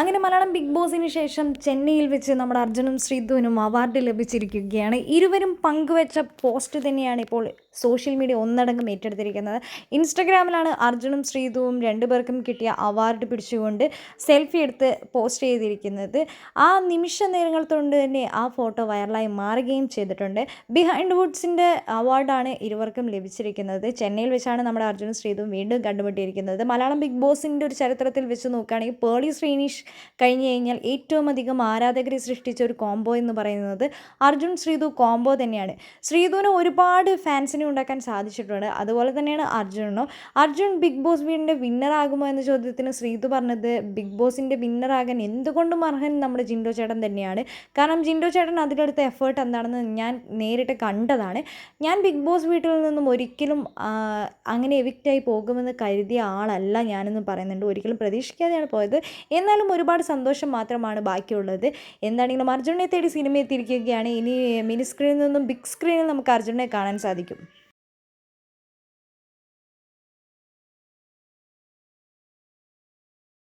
അങ്ങനെ മലയാളം ബിഗ് ബോസിന് ശേഷം ചെന്നൈയിൽ വെച്ച് നമ്മുടെ അർജുനും ശ്രീധുവിനും അവാർഡ് ലഭിച്ചിരിക്കുകയാണ്. ഇരുവരും പങ്കുവച്ച പോസ്റ്റ് തന്നെയാണ് ഇപ്പോൾ സോഷ്യൽ മീഡിയ ഒന്നടങ്കം ഏറ്റെടുത്തിരിക്കുന്നത്. ഇൻസ്റ്റഗ്രാമിലാണ് അർജുനും ശ്രീധുവും രണ്ടുപേർക്കും കിട്ടിയ അവാർഡ് പിടിച്ചുകൊണ്ട് സെൽഫി എടുത്ത് പോസ്റ്റ് ചെയ്തിരിക്കുന്നത്. ആ നിമിഷ നേരങ്ങൾ കൊണ്ട് തന്നെ ആ ഫോട്ടോ വൈറലായി മാറുകയും ചെയ്തിട്ടുണ്ട്. ബിഹൈൻഡ് വുഡ്സിന്റെ അവാർഡാണ് ഇരുവർക്കും ലഭിച്ചിരിക്കുന്നത്. ചെന്നൈയിൽ വെച്ചാണ് നമ്മുടെ അർജുനും ശ്രീധുവും വീണ്ടും കണ്ടുമുട്ടിയിരിക്കുന്നത്. മലയാളം ബിഗ് ബോസിന്റെ ഒരു ചരിത്രത്തിൽ വെച്ച് നോക്കുകയാണെങ്കിൽ പേളി ശ്രീനിഷ് കഴിഞ്ഞു കഴിഞ്ഞാൽ ഏറ്റവും അധികം ആരാധകരെ സൃഷ്ടിച്ച ഒരു കോംബോ എന്ന് പറയുന്നത് അർജുൻ ശ്രീതു കോംബോ തന്നെയാണ്. ശ്രീതുവിന് ഒരുപാട് ഫാൻസിനെ ഉണ്ടാക്കാൻ സാധിച്ചിട്ടുണ്ട്. അതുപോലെ തന്നെയാണ് അർജുനോ അർജുൻ ബിഗ് ബോസ് വീടിന്റെ വിന്നറാകുമോ എന്ന ചോദ്യത്തിന് ശ്രീതു പറഞ്ഞത് ബിഗ് ബോസിന്റെ വിന്നറാകാൻ എന്തുകൊണ്ടും അർഹൻ നമ്മുടെ ജിൻഡോ ചേട്ടൻ തന്നെയാണ്. കാരണം ജിൻഡോ ചേട്ടൻ അതിലെടുത്ത എഫേർട്ട് എന്താണെന്ന് ഞാൻ നേരിട്ട് കണ്ടതാണ്. ഞാൻ ബിഗ് ബോസ് വീട്ടിൽ നിന്നും ഒരിക്കലും അങ്ങനെ എവിക്റ്റായി പോകുമെന്ന് കരുതിയ ആളല്ല ഞാനെന്ന് പറയുന്നുണ്ട്. ഒരിക്കലും പ്രതീക്ഷിക്കാതെയാണ് പോയത്. എന്നാലും ഒരുപാട് സന്തോഷം മാത്രമാണ് ബാക്കിയുള്ളത്. എന്താണെങ്കിലും അർജുനെ തേടി സിനിമ എത്തിയിരിക്കുകയാണ്. ഇനി മിനി സ്ക്രീനിൽ നിന്നും ബിഗ് സ്ക്രീനിൽ നമുക്ക് അർജുനെ കാണാൻ സാധിക്കും.